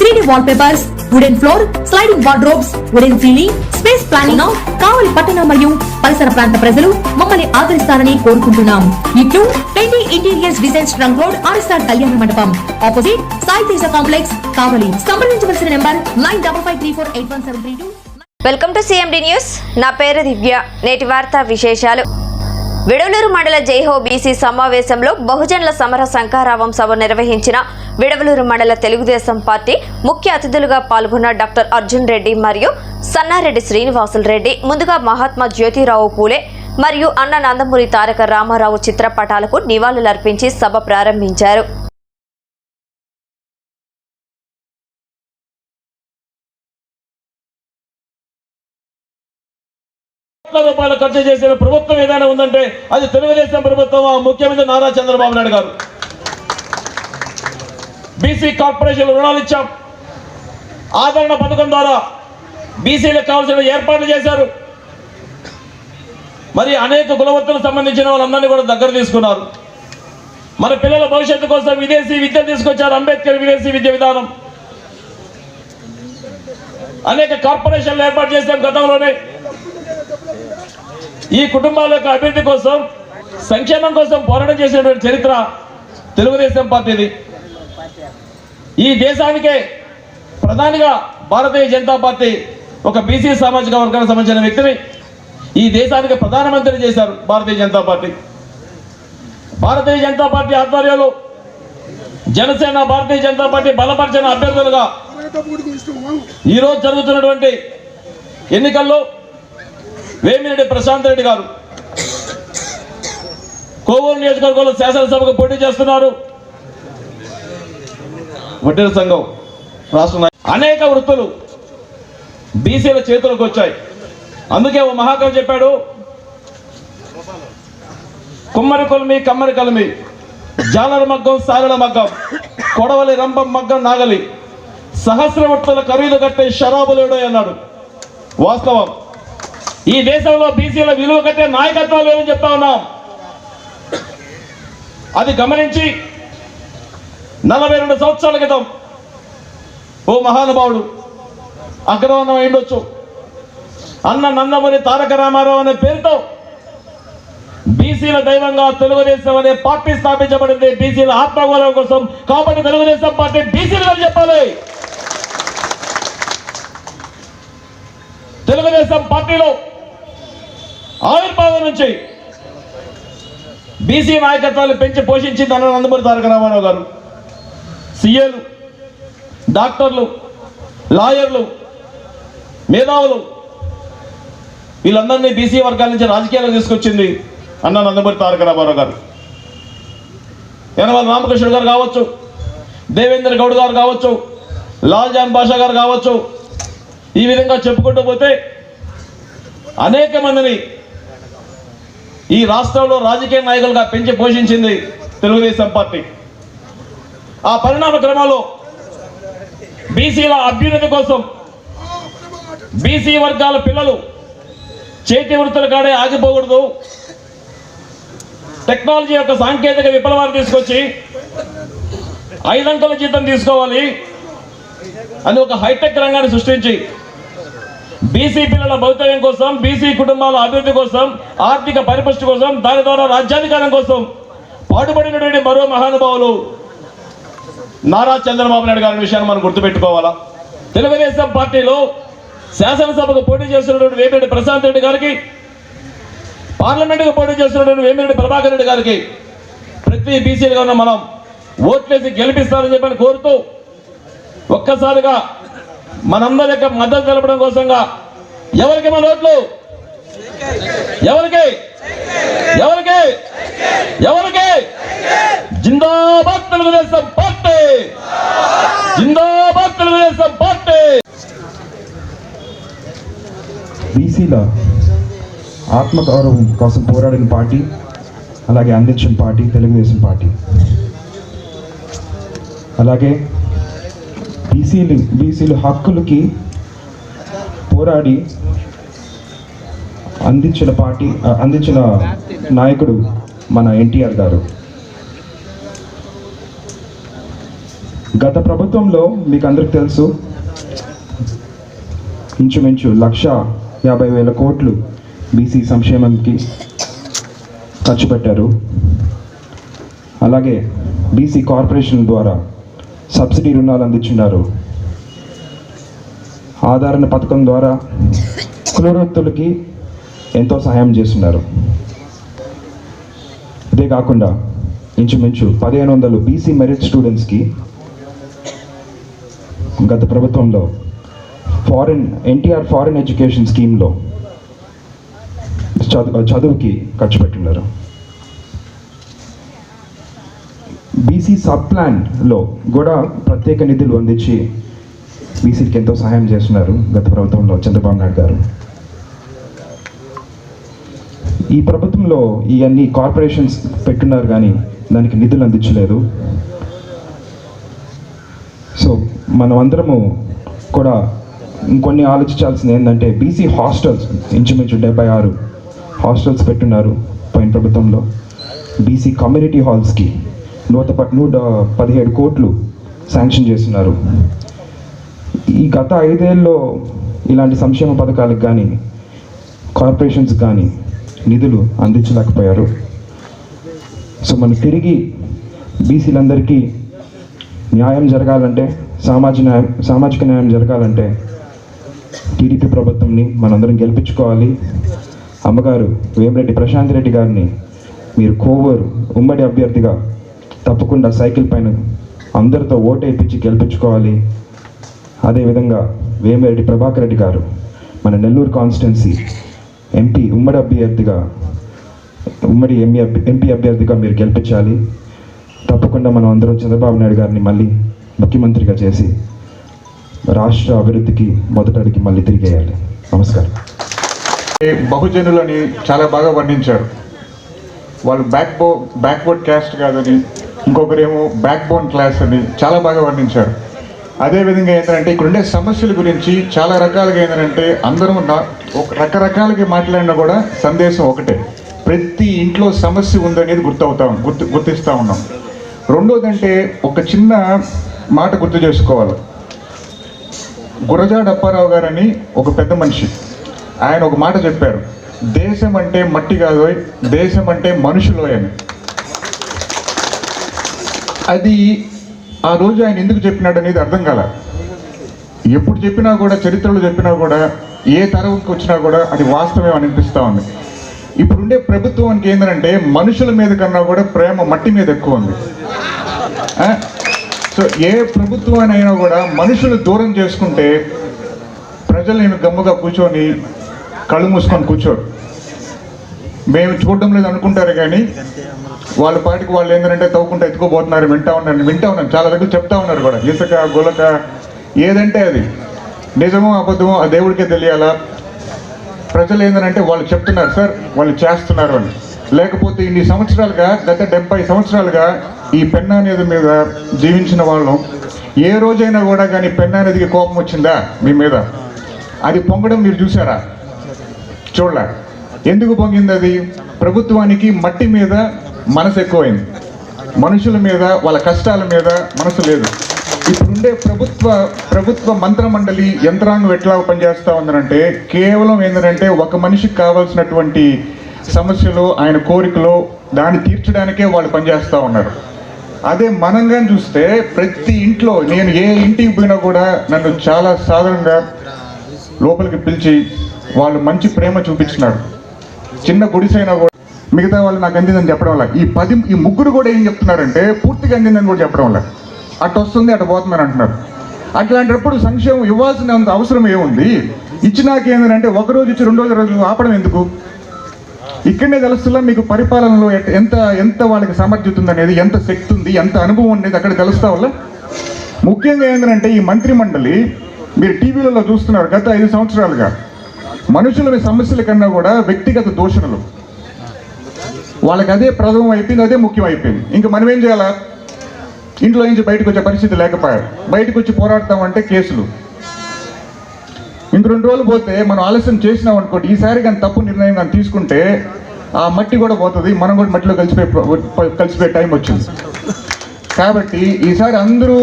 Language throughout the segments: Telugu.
three D wall papers wooden floor sliding wardrobes wooden ceiling space planning Kavali పట్టణ మరియు పరిసర ప్రాంత ప్రజలు మమ్మల్ని ఆదరిస్తారని కోరుకుంటున్నాం. ఇట్లు twenty interiors designs trunk road RSR Kalyana Mandapam. Opposite Sai Teja complex Kavali. సంప్రదించవలసిన number nine double five three four eight one seven three two. Welcome to CMD news నా పేరు దివ్య. నేటి వార్తా విశేషాలు. విడవలూరు మండల జైహో బీసీ సమావేశంలో బహుజనుల సమర శంకారావం సభ నిర్వహించిన విడవలూరు మండల తెలుగుదేశం పార్టీ ముఖ్య అతిథులుగా పాల్గొన్న డాక్టర్ అర్జున్ రెడ్డి మరియు సన్నారెడ్డి శ్రీనివాసులు రెడ్డి ముందుగా మహాత్మా జ్యోతిరావు పూలే మరియు అన్న నందమూరి తారక రామారావు చిత్రపటాలకు నివాళులర్పించి సభ ప్రారంభించారు. రూపాయలు ఖర్చు చేసిన ప్రభుత్వం ఏదైనా ఉందంటే అది తెలుగుదేశం ప్రభుత్వం ముఖ్యమంత్రి నారా చంద్రబాబు నాయుడు గారు. బీసీ కార్పొరేషన్ రుణాలు ఇచ్చాం. ఆదరణ పథకం ద్వారా బీసీలకు కావాల్సిన ఏర్పాట్లు చేశారు. మరి అనేక కులవత్తులకు సంబంధించిన వాళ్ళందరినీ కూడా దగ్గర తీసుకున్నారు. మన పిల్లల భవిష్యత్తు కోసం విదేశీ విద్య తీసుకొచ్చారు అంబేద్కర్ విదేశీ విద్య విధానం. అనేక కార్పొరేషన్లు ఏర్పాటు చేశాం గతంలోనే. ఈ కుటుంబాల యొక్క అభివృద్ధి కోసం సంక్షేమం కోసం పోరాటం చేసినటువంటి చరిత్ర తెలుగుదేశం పార్టీది. ఈ దేశానికే ప్రధానిగా భారతీయ జనతా పార్టీ ఒక బీసీ సామాజిక వర్గానికి సంబంధించిన వ్యక్తిని ఈ దేశానికి ప్రధానమంత్రి చేశారు భారతీయ జనతా పార్టీ. భారతీయ జనతా పార్టీ ఆధ్వర్యంలో జనసేన భారతీయ జనతా పార్టీ బలపరిచిన అభ్యర్థులుగా ఈరోజు జరుగుతున్నటువంటి ఎన్నికల్లో వేమిరెడ్డి ప్రశాంత్ రెడ్డి గారు కోవూరు నియోజకవర్గంలో శాసనసభకు పోటీ చేస్తున్నారు. వడ్డీల సంఘం రాష్ట్ర అనేక వృత్తులు బీసీల చేతులకు వచ్చాయి. అందుకే ఓ మహాకవి చెప్పాడు కుమ్మరి కొలిమి కమ్మరి కలిమి జాలర మగ్గం సారల మగ్గం కొడవలి రంభం మగ్గం నాగలి సహస్ర వృత్తుల ఖరీదు కట్టే షరాబులేడో అన్నాడు. వాస్తవం. ఈ దేశంలో బీసీల విలువ కట్టే నాయకత్వం లేదని చెప్తా ఉన్నాం. అది గమనించి నలభై రెండు సంవత్సరాల క్రితం ఓ మహానుభావుడు అగ్రవర్ణం అయిండొచ్చు అన్న నందమూరి తారక రామారావు అనే పేరుతో బీసీల దైవంగా తెలుగుదేశం అనే పార్టీ స్థాపించబడింది. బీసీల ఆత్మగౌరవం కోసం కాబట్టి తెలుగుదేశం పార్టీ బీసీలు అని చెప్పాలి. తెలుగుదేశం పార్టీలో ఆవిర్భావం నుంచి బీసీ నాయకత్వాలు పెంచి పోషించింది అన్న నందమూరి తారక రామారావు గారు. సీఏలు డాక్టర్లు లాయర్లు మేధావులు వీళ్ళందరినీ బీసీ వర్గాల నుంచి రాజకీయాలు తీసుకొచ్చింది అన్న నందమూరి తారక రామారావు గారు. యనమల రామకృష్ణ గారు కావచ్చు దేవేంద్ర గౌడ్ గారు కావచ్చు లాల్ జాన్ బాషా గారు కావచ్చు ఈ విధంగా చెప్పుకుంటూ పోతే అనేక మందిని ఈ రాష్ట్రంలో రాజకీయ నాయకులుగా పెంచి పోషించింది తెలుగుదేశం పార్టీ. ఆ పరిణామ క్రమంలో బీసీల అభ్యున్నతి కోసం బీసీ వర్గాల పిల్లలు చేతి వృత్తుల కాడే ఆగిపోకూడదు. టెక్నాలజీ యొక్క సాంకేతిక విప్లవాన్ని తీసుకొచ్చి ఐదంకల జీతం తీసుకోవాలి. అని ఒక హైటెక్ రంగాన్ని సృష్టించి బీసీ పిల్లల భవితవ్యం కోసం బీసీ కుటుంబాల అభివృద్ధి కోసం ఆర్థిక పరిపుష్టి కోసం దాని ద్వారా రాజ్యాధికారం కోసం పాటుపడినటువంటి మరో మహానుభావులు నారా చంద్రబాబు నాయుడు గారి విషయాన్ని మనం గుర్తుపెట్టుకోవాలా? తెలుగుదేశం పార్టీలో శాసనసభకు పోటీ చేస్తున్నటువంటి వేమిరెడ్డి ప్రశాంత్ రెడ్డి గారికి పార్లమెంటుకు పోటీ చేస్తున్నటువంటి వేమిరెడ్డి ప్రభాకర్ రెడ్డి గారికి ప్రతి బీసీలుగా ఉన్న మనం ఓట్లేసి గెలిపిస్తారని చెప్పని కోరుతూ ఒక్కసారిగా మనందరి యొక్క మద్దతు తెలపడం కోసంగా ఎవరికి మన ఓట్లు? ఎవరికి? ఎవరికి? ఎవరికి? జిందాబాద్ తెలుగుదేశం పార్టీ. జిందాబాద్ తెలుగుదేశం పార్టీ. బీసీల ఆత్మగౌరవం కోసం పోరాడిన పార్టీ అలాగే అందించిన పార్టీ తెలుగుదేశం పార్టీ. అలాగే బీసీలు బీసీలు హక్కులకి పోరాడి అందించిన పార్టీ అందించిన నాయకుడు మన ఎన్టీఆర్ గారు. గత ప్రభుత్వంలో మీకు అందరికి తెలుసు ఇంచుమించు లక్ష యాభై వేల కోట్లు బీసీ సంక్షేమంకి ఖర్చు పెట్టారు. అలాగే బీసీ కార్పొరేషన్ ద్వారా సబ్సిడీ రుణాలు అందించున్నారు. ఆధారణ పథకం ద్వారా కులవృత్తులకి ఎంతో సహాయం చేస్తున్నారు. ఇదే కాకుండా ఇంచుమించు పదిహేను వందలు బీసీ మెరిట్ స్టూడెంట్స్కి గత ప్రభుత్వంలో ఫారిన్ ఎన్టీఆర్ ఫారిన్ ఎడ్యుకేషన్ స్కీమ్లో చదువు చదువుకి ఖర్చు పెట్టున్నారు బీసీ సబ్ ప్లాన్లో కూడా ప్రత్యేక నిధులు అందించి బీసీకి ఎంతో సహాయం చేస్తున్నారు గత ప్రభుత్వంలో చంద్రబాబు నాయుడు గారు. ఈ ప్రభుత్వంలో ఇవన్నీ కార్పొరేషన్స్ పెట్టున్నారు కానీ దానికి నిధులు అందించలేదు. సో మనమందరము కూడా ఇంకొన్ని ఆలోచించాల్సింది ఏంటంటే బీసీ హాస్టల్స్ ఇంచుమించు డెబ్బై ఆరు హాస్టల్స్ పెట్టున్నారు పోయిన ప్రభుత్వంలో. బీసీ కమ్యూనిటీ హాల్స్కి నూట ప నూట పదిహేడు కోట్లు శాంక్షన్ చేస్తున్నారు. ఈ గత ఐదేళ్ళలో ఇలాంటి సంక్షేమ పథకాలకు కానీ కార్పొరేషన్స్ కానీ నిధులు అందించలేకపోయారు. సో మనం తిరిగి బీసీలందరికీ న్యాయం జరగాలంటే సామాజిక న్యాయం సామాజిక న్యాయం జరగాలంటే టీడీపీ ప్రభుత్వంని మనందరం గెలిపించుకోవాలి. అమ్మగారు వేమిరెడ్డి ప్రశాంత్ రెడ్డి గారిని మీరు కోవూరు ఉమ్మడి అభ్యర్థిగా తప్పకుండా సైకిల్ పైన అందరితో ఓటు గెలిపించుకోవాలి. అదేవిధంగా వేమిరెడ్డి ప్రభాకర్ రెడ్డి గారు మన నెల్లూరు కాన్స్టిట్యున్సీ ఎంపీ ఉమ్మడి అభ్యర్థిగా ఉమ్మడి ఎంపీ ఎంపీ అభ్యర్థిగా మీరు గెలిపించాలి. తప్పకుండా మనం అందరం చంద్రబాబు నాయుడు గారిని మళ్ళీ ముఖ్యమంత్రిగా చేసి రాష్ట్ర అభివృద్ధికి మొదటడికి మళ్ళీ తిరిగేయాలి. నమస్కారం. బహుజనులని చాలా బాగా వర్ణించారు. వాళ్ళు బ్యాక్ బో బ్యాక్వర్డ్ క్యాస్ట్ కాదని ఇంకొకరేమో బ్యాక్ బోన్ క్లాస్ అని చాలా బాగా వర్ణించారు. అదేవిధంగా ఏంటంటే ఇక్కడ ఉండే సమస్యల గురించి చాలా రకాలుగా ఏంటంటే అందరూ ఒక రకరకాలుగా మాట్లాడినా కూడా సందేశం ఒకటే. ప్రతి ఇంట్లో సమస్య ఉందనేది గుర్తవుతాం గుర్తు గుర్తిస్తూ ఉన్నాం. రెండోదంటే ఒక చిన్న మాట గుర్తు చేసుకోవాలి. గురజాడ అప్పారావు గారని ఒక పెద్ద మనిషి. ఆయన ఒక మాట చెప్పారు. దేశం అంటే మట్టి కాదు దేశం అంటే మనుషులు అని. అది ఆ రోజు ఆయన ఎందుకు చెప్పినాడు అనేది అర్థం కాల. ఎప్పుడు చెప్పినా కూడా చరిత్రలో చెప్పినా కూడా ఏ తరంకి వచ్చినా కూడా అది వాస్తవం అనిపిస్తూ ఉంది. ఇప్పుడుండే ప్రభుత్వానికి ఏంటంటే మనుషుల మీద కన్నా కూడా ప్రేమ మట్టి మీద ఎక్కువ ఉంది. సో ఏ ప్రభుత్వానైనా కూడా మనుషులు దూరం చేసుకుంటే ప్రజలు నేను గమ్ముగా కూర్చొని కళ్ళు మూసుకొని కూర్చోరు. మేము చూడడం లేదు అనుకుంటారు కానీ వాళ్ళ పాటికి వాళ్ళు ఏంటంటే తవ్వుకుంటే ఎత్తుకోబోతున్నారు వింటా ఉన్నారు వింటా ఉన్నాను చాలా దగ్గర చెప్తా ఉన్నారు కూడా. ఇసుక గులక ఏదంటే అది. నిజమో అబద్ధమో ఆ దేవుడికే తెలియాలా? ప్రజలు ఏంటంటే వాళ్ళు చెప్తున్నారు సార్ వాళ్ళు చేస్తున్నారు అని. లేకపోతే ఇన్ని సంవత్సరాలుగా గత డెబ్బై సంవత్సరాలుగా ఈ పెన్నా నది మీద జీవించిన వాళ్ళం ఏ రోజైనా కూడా కానీ పెన్నా నదికి కోపం వచ్చిందా మీ మీద? అది పొంగడం మీరు చూసారా? చూడలే? ఎందుకు పొంగింది అది? ప్రభుత్వానికి మట్టి మీద మనసు ఎక్కువైంది. మనుషుల మీద వాళ్ళ కష్టాల మీద మనసు లేదు. ఇప్పుడుండే ప్రభుత్వ ప్రభుత్వ మంత్రమండలి యంత్రాంగం ఎట్లా పనిచేస్తూ ఉందనంటే కేవలం ఏంటంటే ఒక మనిషికి కావాల్సినటువంటి సమస్యలు ఆయన కోరికలు దాన్ని తీర్చడానికే వాళ్ళు పనిచేస్తూ ఉన్నారు. అదే మనంగా చూస్తే ప్రతి ఇంట్లో నేను ఏ ఇంటికి పోయినా కూడా నన్ను చాలా సాధారణంగా లోపలికి పిలిచి వాళ్ళు మంచి ప్రేమ చూపించినారు. చిన్న గుడిసైనా కూడా మిగతా వాళ్ళు నాకు అందిందని చెప్పడం వల్ల ఈ పది ఈ ముగ్గురు కూడా ఏం చెప్తున్నారంటే పూర్తిగా అందిందని కూడా చెప్పడం వల్ల. అటు వస్తుంది అటు పోతుందని అంటున్నారు. అట్లాంటప్పుడు సంక్షేమం ఇవ్వాల్సిన అవసరం ఏముంది? ఇచ్చినాక ఏంటంటే ఒక రోజు ఇచ్చి రెండు రోజులు రోజు ఆపడం ఎందుకు? ఇక్కడనే తెలుస్తున్నా మీకు పరిపాలనలో ఎంత ఎంత వాళ్ళకి సమర్థ్యత ఉంది అనేది ఎంత శక్తి ఉంది ఎంత అనుభవం అనేది అక్కడ తెలుస్తా వల్ల? ముఖ్యంగా ఏంటంటే ఈ మంత్రి మండలి మీరు టీవీలలో చూస్తున్నారు గత ఐదు సంవత్సరాలుగా. మనుషుల సమస్యల కన్నా కూడా వ్యక్తిగత దూషణలు. వాళ్ళకి అదే ప్రథమం అయిపోయింది అదే ముఖ్యం అయిపోయింది. ఇంకా మనం ఏం చేయాలా? ఇంట్లో నుంచి బయటకు వచ్చే పరిస్థితి లేకపోయారు బయటకు వచ్చి పోరాడతామంటే కేసులు. ఇంక రెండు రోజులు పోతే మనం ఆలస్యం చేసినాం అనుకోండి ఈసారి కానీ తప్పు నిర్ణయం కానీ తీసుకుంటే ఆ మట్టి కూడా పోతుంది మనం కూడా మట్టిలో కలిసిపోయే కలిసిపోయే టైం వచ్చింది. కాబట్టి ఈసారి అందరూ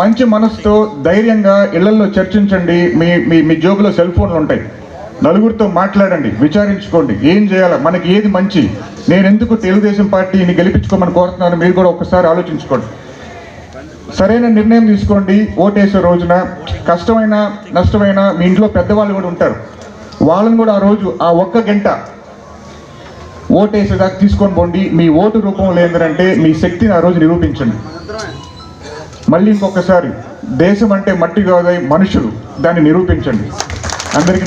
మంచి మనసుతో ధైర్యంగా ఇళ్ళలో చర్చించండి. మీ మీ మీ జోబులో సెల్ ఫోన్లు ఉంటాయి. నలుగురితో మాట్లాడండి విచారించుకోండి. ఏం చేయాలి? మనకి ఏది మంచి? నేను ఎందుకు తెలుగుదేశం పార్టీని గెలిపించుకోమని కోరుతున్నాను? మీరు కూడా ఒక్కసారి ఆలోచించుకోండి. సరైన నిర్ణయం తీసుకోండి ఓటేసే రోజున. కష్టమైన నష్టమైన మీ ఇంట్లో పెద్దవాళ్ళు కూడా ఉంటారు. వాళ్ళని కూడా ఆ రోజు ఆ ఒక్క గంట ఓటేసేదాకా తీసుకొని పోండి. మీ ఓటు రూపంలో ఏంటంటే మీ శక్తిని ఆ రోజు నిరూపించండి. మళ్ళీ ఇంకొకసారి దేశం అంటే మట్టి కాదు మనుషులు. దాన్ని నిరూపించండి. అందరికీ